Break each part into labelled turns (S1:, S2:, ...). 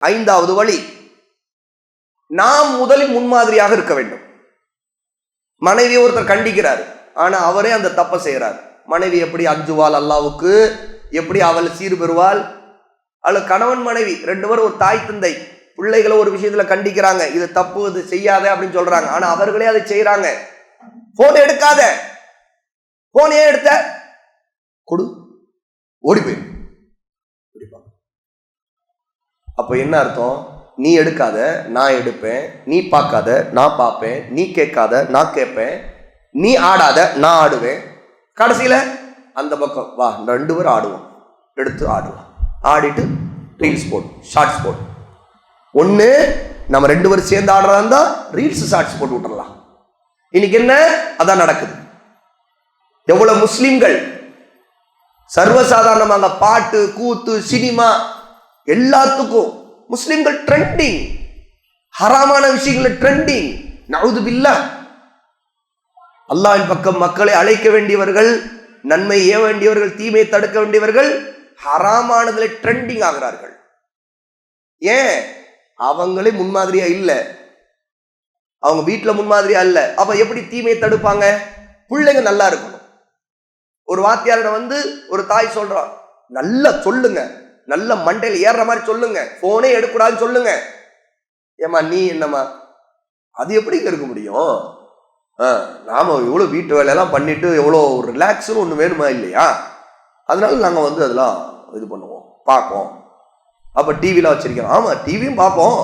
S1: ஐந்தாவது வழி. நாம் முதலில் முன்மாதிரியாக இருக்க வேண்டும். மனைவி ஒருத்தர் கண்டிக்கிறார். ஆனா அவரே அந்த தப்பை செய்கிறார் மனைவி எப்படி அஞ்சுவாள் அல்லாவுக்கு? எப்படி அவள் சீர் பெறுவாள்? அவள் கணவன் மனைவி ரெண்டு பேரும் ஒரு தாய் தந்தை பிள்ளைகளை ஒரு விஷயத்துல கண்டிக்கிறாங்க. இது தப்பு இது செய்யாத அப்படின்னு சொல்றாங்க. ஆனா அவர்களே அதை செய்யறாங்க போன் எடுக்காத. போன் ஏன் எடுத்த? கொடு. ஓடி போயிரு. அப்போ என்ன அர்த்தம்? நீ எடுக்காத நான் எடுப்பேன். நீ பார்க்காத நான் பார்ப்பேன். நீ கேட்காத நான் கேட்பேன். நீ ஆடாத நான் ஆடுவேன். கடைசியில் அந்த பக்கம் வா ரெண்டு பேரும் ஆடுவோம். எடுத்து ஆடுவோம் ஆடிட்டு ரீல்ஸ் போடும் ஷார்ட்ஸ் போடும் ஒன்று நம்ம ரெண்டு பேரும் சேர்ந்து ஆடுறதா இருந்தால் ரீல்ஸ் ஷார்ட்ஸ் போட்டு விட்டுறலாம். இன்னைக்கு என்ன? அதான் நடக்குது. எவ்வளோ முஸ்லீம்கள் சர்வசாதாரணமாக பாட்டு கூத்து சினிமா எல்லாத்துக்கும். முஸ்லிம்கள் ட்ரெண்டிங் ஹராமான விஷயங்கள் ட்ரெண்டிங் நவுது பில்லா. அல்லாஹின் பக்கம் மக்களை அழைக்க வேண்டியவர்கள் நன்மை ஏ வேண்டியவர்கள் தீமையை தடுக்க வேண்டியவர்கள் ஹராமானதுல ட்ரெண்டிங் ஆகிறார்கள். ஏன்? அவங்களே முன்மாதிரியா இல்லை. அவங்க வீட்டில் முன்மாதிரியா இல்லை. அப்ப எப்படி தீமையை தடுப்பாங்க? பிள்ளைங்க நல்லா இருக்கணும். ஒரு வாத்தியாரிடம் வந்து ஒரு தாய் சொல்றான் நல்லா சொல்லுங்க. நல்ல மண்டையில் ஏறுற மாதிரி சொல்லுங்க. போனே எடுக்கூடாதுன்னு சொல்லுங்க. ஏமா நீ என்னம்மா? அது எப்படி இருக்க முடியும்? ஆ, நாம இவ்வளோ வீட்டு வேலையெல்லாம் பண்ணிட்டு எவ்வளோ ரிலாக்ஸ்னு ஒன்று வேணுமா இல்லையா? அதனால நாங்கள் வந்து அதெல்லாம் இது பண்ணுவோம். பார்ப்போம். அப்போ டிவிலாம் வச்சிருக்கோம் ஆமாம் டிவியும் பார்ப்போம்.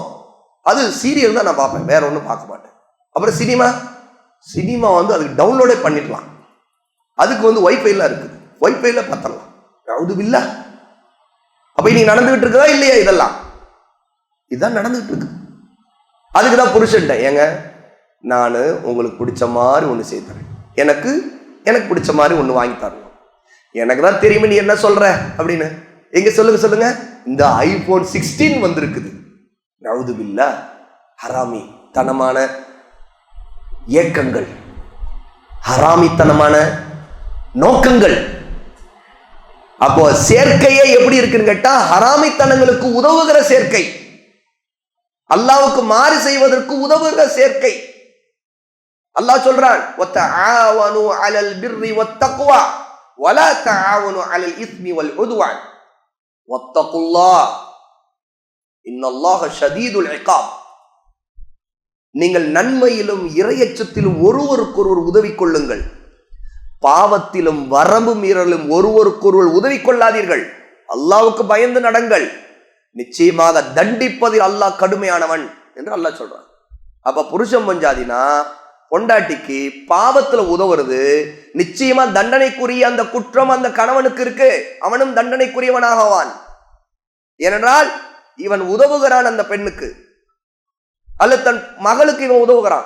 S1: அது சீரியல் தான் நான் பார்ப்பேன். வேற ஒன்றும் பார்க்க மாட்டேன். அப்புறம் சினிமா சினிமா வந்து அதுக்கு டவுன்லோடே பண்ணிடலாம். அதுக்கு வந்து ஒய்ஃபைலாம் இருக்குது. ஒய்ஃபைல பார்த்தலாம் அது இல்லை. அப்ப இன்னைக்கு நடந்துகிட்டு இருக்குதா இல்லையா இதெல்லாம்? இதுதான் நடந்துகிட்டு இருக்கு அதுக்கு தான் புருஷன்ட்ட ஏங்க நான் உங்களுக்கு பிடிச்ச மாதிரி ஒன்று செய்து தரேன். எனக்கு எனக்கு பிடிச்ச மாதிரி ஒன்று வாங்கி தரணும். எனக்கு தான் தெரியுமே நீ என்ன சொல்ற? அப்படின்னு. எங்க சொல்லுங்க சொல்லுங்க. இந்த ஐபோன் சிக்ஸ்டீன் வந்திருக்குது. நவுது பில்லா ஹராமி தனமான ஏக்கங்கள் ஹராமித்தனமான நோக்கங்கள். அப்போ சேர்க்கையே எப்படி இருக்குன்னு கேட்டா ஹராமித்தனங்களுக்கு உதவுகிற சேர்க்கை. அல்லாவுக்கு மாறு செய்வதற்கு உதவுகிற சேர்க்கை. அல்லாஹ் சொல்றான் அலல் அலல் இன்னல்லாஹ ஷதீதுல் நீங்கள் நன்மையிலும் இரையச்சத்திலும் ஒருவருக்கொருவர் உதவி கொள்ளுங்கள். பாவத்திலும் வரம்பு மீறலும் ஒருவருக்கொருவர் உதவி கொள்ளாதீர்கள் அல்லாவுக்கு பயந்து நடங்கள். நிச்சயமாக தண்டிப்பதில் அல்லாஹ் கடுமையானவன் என்று அல்லாஹ் சொல்றான். அப்ப புருஷன் பஞ்சாதினா பொண்டாட்டிக்கு பாவத்துல உதவுறது நிச்சயமா தண்டனைக்குரிய அந்த குற்றம் அந்த கணவனுக்கு இருக்கு. அவனும் தண்டனைக்குரியவனாகவான். ஏனென்றால் இவன் உதவுகிறான் அந்த பெண்ணுக்கு. அல்லது தன் மகளுக்கு இவன் உதவுகிறான்.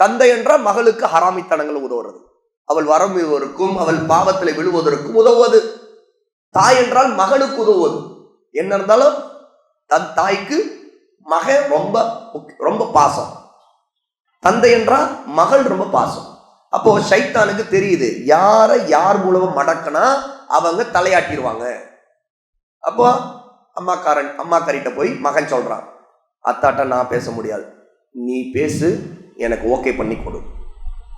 S1: தந்தை என்றால் மகளுக்கு ஹராமித்தனங்கள் உதவுறது. அவள் வரம்புவதற்கும் அவள் பாவத்தில் விழுவதற்கும் உதவுவது. தாய் என்றால் மகளுக்கு உதவுவது. என்ன இருந்தாலும் தன் தாய்க்கு மகன் ரொம்ப ரொம்ப பாசம். தந்தை என்றால் மகள் ரொம்ப பாசம். அப்போ சைத்தானுக்கு தெரியுது யாரை யார் மூலமா மடக்கினா அவங்க தலையாட்டிடுவாங்க அப்போ அம்மாக்காரன் அம்மாக்காரிட்ட போய் மகன் சொல்றான் அத்தாட்ட நான் பேச முடியாது. நீ பேசு எனக்கு ஓகே பண்ணி கொடு.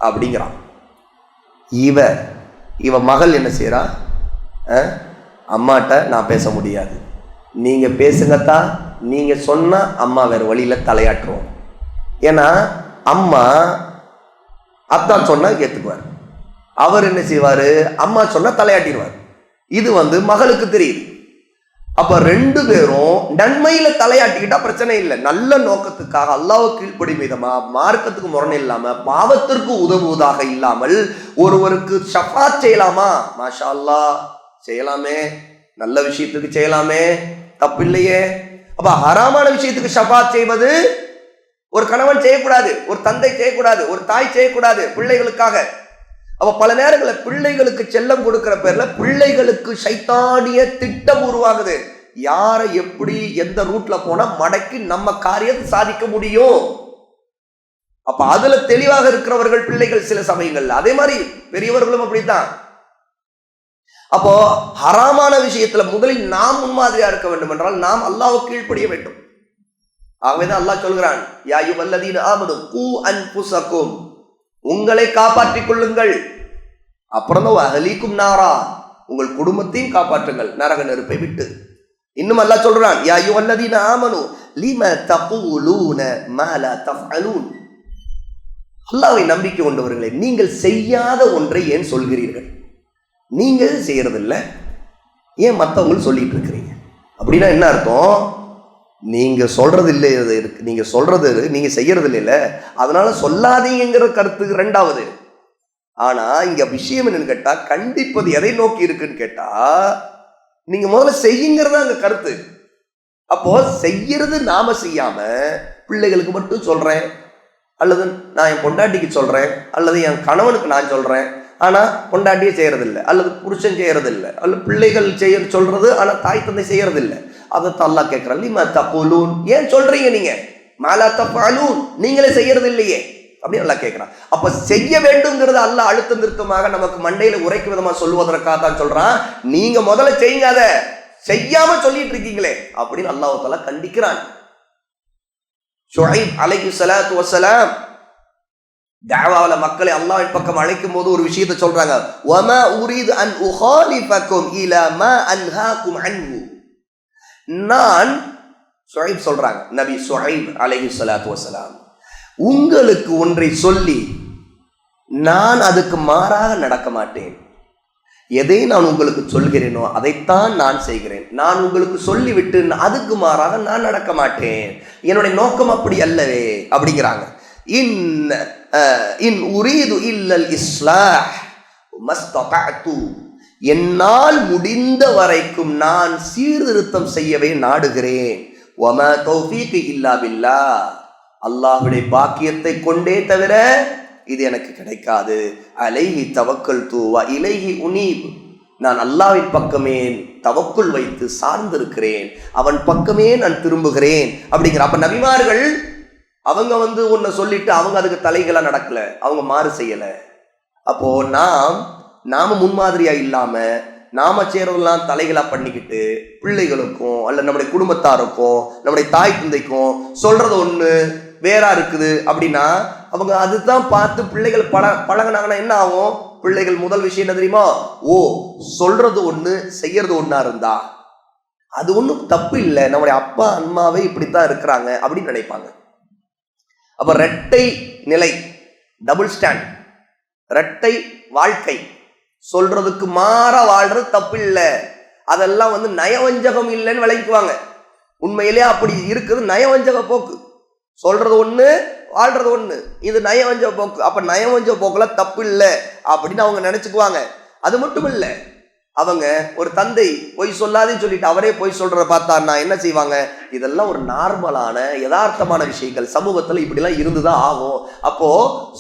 S1: அப்படிங்கிறான். இவ இவ மகள் என்ன செய்கிறா அம்மாட்ட நான் பேச முடியாது. நீங்கள் பேசுங்கத்தா நீங்கள் சொன்னால் அம்மா வேறு வழியில் தலையாட்டுவோம் ஏன்னா அம்மா அத்தான் சொன்னால் ஏற்றுக்குவார் அவர் என்ன செய்வார்? அம்மா சொன்னால் தலையாட்டிடுவார் இது வந்து மகளுக்கு தெரியுது. அப்ப ரெண்டு பேரும் நன்மையில தலையாட்டிக்கிட்டா பிரச்சனை இல்லை. நல்ல நோக்கத்துக்காக அல்லாவை கீழ்ப்படி விதமா மார்க்கத்துக்கு முரணை இல்லாம பாவத்திற்கு உதவுவதாக இல்லாமல் ஒருவருக்கு ஷஃபாத் செய்யலாமா? மாஷா அல்லாஹ் செய்யலாமே. நல்ல விஷயத்துக்கு செய்யலாமே. தப்பில்லையே. அப்ப ஹராமான விஷயத்துக்கு ஷஃபாத் செய்வது ஒரு கணவன் செய்யக்கூடாது ஒரு தந்தை செய்யக்கூடாது ஒரு தாய் செய்யக்கூடாது பிள்ளைகளுக்காக. அப்போ பல நேரங்களில் பிள்ளைகளுக்கு செல்லம் கொடுக்கிற பேர்ல பிள்ளைகளுக்கு சைத்தானிய திட்டம் உருவாகுது. யாரை எப்படி எந்த ரூட்ல போனா மடக்கி நம்ம காரியத்தை சாதிக்க முடியும்? அப்ப அதுல தெளிவாக இருக்கிறவர்கள் பிள்ளைகள் சில சமயங்கள்ல. அதே மாதிரி பெரியவர்களும் அப்படித்தான். அப்போ ஹராமான விஷயத்துல முதலில் நாம் முன்மாதிரியா இருக்க வேண்டும் என்றால் நாம் அல்லாவை கீழ்ப்படிய வேண்டும். ஆகவேதான் அல்லாஹ் சொல்கிறான் யாயு வல்லதீன் ஆமனு கூ அன்புசக்கும் உங்களை காப்பாற்றிக் கொள்ளுங்கள். அப்புறம் அகலிக்கும் நாரா உங்கள் குடும்பத்தையும் காப்பாற்றுங்கள். நரக நெருப்பை விட்டு. இன்னும் அல்லாஹ் சொல்றான் யாயு வல்லதீன ஆமனு லிம தகூலூன மால தஃஅலூன். அல்லாவை நம்பிக்கை கொண்டவர்களே நீங்கள் செய்யாத ஒன்றை ஏன் சொல்கிறீர்கள்? நீங்கள் செய்யறதில்ல ஏன் மற்றவங்களும் சொல்லிட்டு இருக்கிறீங்க? அப்படின்னா என்ன அர்த்தம்? நீங்க சொல்றது இல்லை இது இருக்கு. நீங்க சொல்றது நீங்க செய்யறது இல்லைல்ல அதனால சொல்லாதீங்கிற கருத்து ரெண்டாவது. ஆனா இங்க விஷயம் என்னன்னு கேட்டா கண்டிப்பது எதை நோக்கி இருக்குன்னு கேட்டா நீங்க முதல்ல செய்யுங்கிறது அங்க கருத்து. அப்போ செய்யறது நாம செய்யாம பிள்ளைகளுக்கு மட்டும் சொல்றேன். அல்லது நான் என் பொண்டாட்டிக்கு சொல்றேன். அல்லது என் கணவனுக்கு நான் சொல்றேன். ஆனா பொண்டாட்டியே செய்கிறதில்ல அல்லது புருஷன் செய்கிறதில்ல அல்லது பிள்ளைகள் செய்ய சொல்றது ஆனா தாய் தந்தை செய்யறதில்ல. அதை தல்லா கேட்கறான் லிமா தப்புலூன் ஏன் சொல்றீங்க நீங்க? மாலா தப்பாலூன் நீங்களே செய்யறது இல்லையே அப்படின்னு நல்லா கேட்கிறான். அப்ப செய்ய வேண்டும்ங்கிறது அல்ல அழுத்தம் திருத்தமாக நமக்கு மண்டையில உரைக்கும் விதமா சொல்லுவதற்காக தான் சொல்றான். நீங்க முதல்ல செய்யுங்க அதை. செய்யாம சொல்லிட்டு இருக்கீங்களே. அப்படின்னு அல்லாஹால கண்டிக்கிறான். ஷுஐப் அலைஹி சலாத்து வசலாம் தாவால மக்களை அல்லாஹ் பக்கம் அழைக்கும் போது ஒரு விஷயத்தை சொல்றாங்க. ஒம உரீது அன் உஹாலிஃபக்கும் இல ம அன்ஹாக்கும் அன்ஹு. நான் சுஹைப் சொல்றாங்க நபி சுஹைப் அலஹி சலாத்து வசலாம் உங்களுக்கு ஒன்றை சொல்லி நான் அதுக்கு மாறாக நடக்க மாட்டேன். எதை நான் உங்களுக்கு சொல்கிறேனோ அதைத்தான் நான் செய்கிறேன். நான் உங்களுக்கு சொல்லிவிட்டு அதுக்கு மாறாக நான் நடக்க மாட்டேன். என்னுடைய நோக்கம் அப்படி அல்லவே அப்படிங்கிறாங்க. இன் இன் உரீது இல்லல் இஸ்லாஹ் மஸ்தகஅத்து என்னால் முடிந்த வரைக்கும் நான் சீர்திருத்தம் செய்யவே நாடுகிறேன். வம தௌஃபீக் இல்லா பில்லா. அல்லாஹ்வுடைய பாக்கியத்தை கொண்டே தவிர இது எனக்கு கிடைக்காது. அலைஹி தவக்கல் தூவா இலைஹி உனீப். நான் அல்லாவின் பக்கமே தவக்குள் வைத்து சார்ந்திருக்கிறேன். அவன் பக்கமே நான் திரும்புகிறேன். அப்படிங்கிற அப்ப நபிமார்கள் அவங்க வந்து ஒன்றை சொல்லிட்டு அவங்க அதுக்கு தலைகளாக நடக்கல. அவங்க மாறு செய்யல. அப்போ நாம் நாம முன்மாதிரியா இல்லாம நாம செய்யறதெல்லாம் தலைகளா பண்ணிக்கிட்டு பிள்ளைகளுக்கும் அல்ல நம்முடைய குடும்பத்தாருக்கும் நம்முடைய தாய் தந்தைக்கும் சொல்றது ஒண்ணு வேறா இருக்குது அப்படின்னா அவங்க அதுதான் பார்த்து பிள்ளைகள் பழ பழகினாங்கன்னா என்ன ஆகும்? பிள்ளைகள் முதல் விஷயம் என்ன தெரியுமா? ஓ சொல்றது ஒண்ணு செய்யறது ஒன்னா இருந்தா. அது ஒண்ணும் தப்பு இல்லை. நம்முடைய அப்பா அம்மாவே இப்படித்தான் இருக்கிறாங்க அப்படின்னு நினைப்பாங்க. அப்ப ரெட்டை நிலை டபுள் ஸ்டாண்ட் ரெட்டை வாழ்க்கை. சொல்றதுக்கு மாற வாழ்றது தப்பு இல்லை அதெல்லாம் வந்து நயவஞ்சகம் இல்லைன்னு விளங்கிக்குவாங்க. உண்மையிலே அப்படி இருக்குது நயவஞ்சக போக்கு. சொல்றது ஒண்ணு வாழ்றது ஒண்ணு. இது நயவஞ்ச போக்கு. அப்ப நயவஞ்ச போக்குல தப்பு இல்லை அப்படின்னு அவங்க நினைச்சுக்குவாங்க. அது மட்டும் இல்லை அவங்க ஒரு தந்தை பொய் சொல்லாதேன்னு சொல்லிட்டு அவரே பொய் சொல்றத பார்த்தான்னா என்ன செய்வாங்க? இதெல்லாம் ஒரு நார்மலான யதார்த்தமான விஷயங்கள். சமூகத்துல இப்படிலாம் இருந்துதான் ஆகும். அப்போ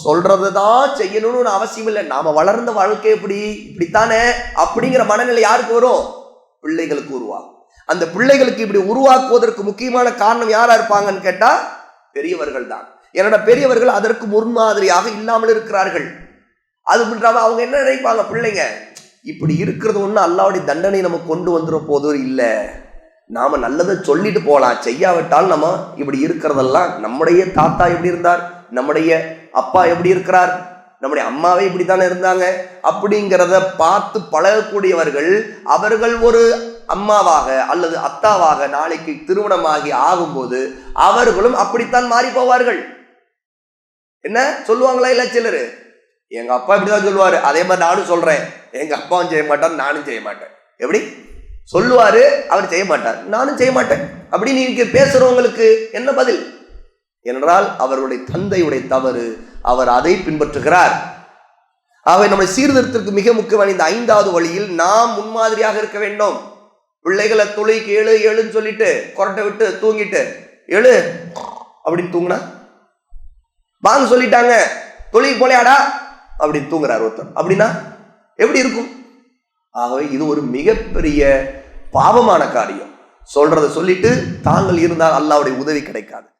S1: சொல்றது தான் செய்யணும்னு அவசியம் இல்லை. நாம வளர்ந்த வாழ்க்கை எப்படி? இப்படித்தானே? அப்படிங்கிற மனநிலை யாருக்கு வரும்? பிள்ளைகளுக்கு உருவாகும். அந்த பிள்ளைகளுக்கு இப்படி உருவாக்குவதற்கு முக்கியமான காரணம் யாரா இருப்பாங்கன்னு கேட்டா பெரியவர்கள் தான். என்னோட பெரியவர்கள் அதற்கு முன்மாதிரியாக இல்லாமல் இருக்கிறார்கள். அது பண்றாம அவங்க என்ன நினைப்பாங்க? பிள்ளைங்க இப்படி இருக்கிறது ஒன்று அல்லாவுடைய தண்டனை நம்ம கொண்டு வந்துட போதும் இல்லை. நாம நல்லதை சொல்லிட்டு போகலாம் செய்யாவிட்டால் நம்ம இப்படி இருக்கிறதெல்லாம் நம்முடைய தாத்தா எப்படி இருந்தார்? நம்முடைய அப்பா எப்படி இருக்கிறார்? நம்முடைய அம்மாவே இப்படித்தானே இருந்தாங்க? அப்படிங்கிறத பார்த்து பழகக்கூடியவர்கள் அவர்கள் ஒரு அம்மாவாக அல்லது அத்தாவாக நாளைக்கு திருமணமாகி ஆகும்போது அவர்களும் அப்படித்தான் மாறி போவார்கள். என்ன சொல்லுவாங்களா இல்லை சிலர்? எங்க அப்பா இப்படிதான் சொல்லுவார். அதே மாதிரி நானும் சொல்றேன். எங்க அப்பாவும் செய்ய மாட்டார் நானும் செய்ய மாட்டேன். எப்படி? சொல்லுவாரு அவர் செய்ய மாட்டார். நானும் செய்ய மாட்டேன். அப்படி இங்கே பேசுகிறவங்களுக்கு என்ன பதில்? என்றால் அவருடைய தந்தையுடைய தவறு. அவர் அதை பின்பற்றுகிறார். அவை நம்முடைய சீர்திருத்தத்திற்கு மிக முக்கியமான இந்த ஐந்தாவது வழியில் நாம் முன்மாதிரியாக இருக்க வேண்டும். பிள்ளைகளை தொழிலுக்கு எழு எழுன்னு சொல்லிட்டு கொரட்டை விட்டு தூங்கிட்டு எழு அப்படின்னு தூங்குனா? வாங்க சொல்லிட்டாங்க. தொழில் போலையாடா? அப்படின்னு தூங்குறார் ஒருத்தர். அப்படின்னா எப்படி இருக்கும்? ஆகவே இது ஒரு மிகப்பெரிய பாவமான காரியம். சொல்றதை சொல்லிட்டு தாங்கள் இருந்தால் அல்லாவுடைய உதவி கிடைக்காது.